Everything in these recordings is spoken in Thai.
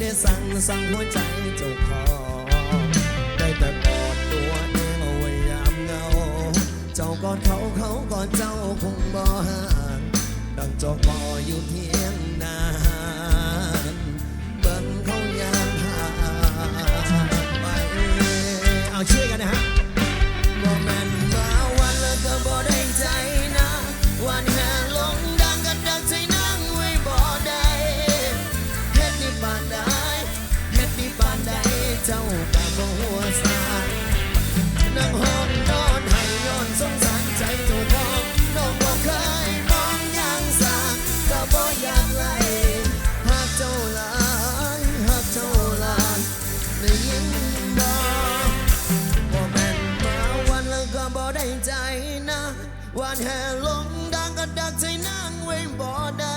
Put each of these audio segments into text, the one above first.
ได้สั่งสั่งหัวใจเจ้าของได้แต่กอดตัวเองเอาไว้ยามเงา เจ้ากอดเขาเขากอดเจ้าคงบ่ห่างดังจอก ใจนะวันแห่ลงดังก็ดักใจนางไว้บ่ได้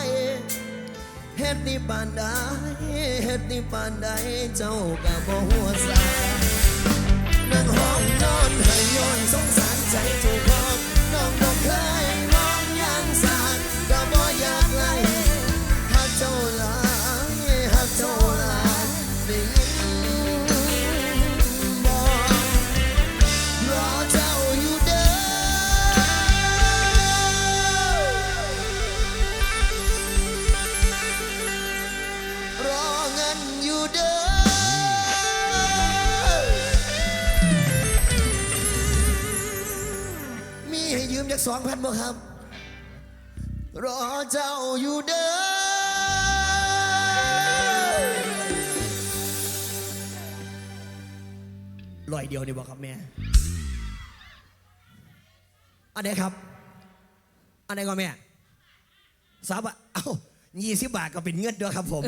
เฮ็ดนี่ปานใดเฮ็ดนี่ปานใดเจ้าก็บ่หัวซานั่งห้องนอนให้ย้อนสงสารใจ ยืมจากสองพันบ่ครับ รอเจ้าอยู่เด้อลอยเดียวนี่บอกครับแม่ อันไหนครับ อันไหนก็แม่สามบาทเอ้ายี่สิบบาทก็เป็นเงินด้วยครับผม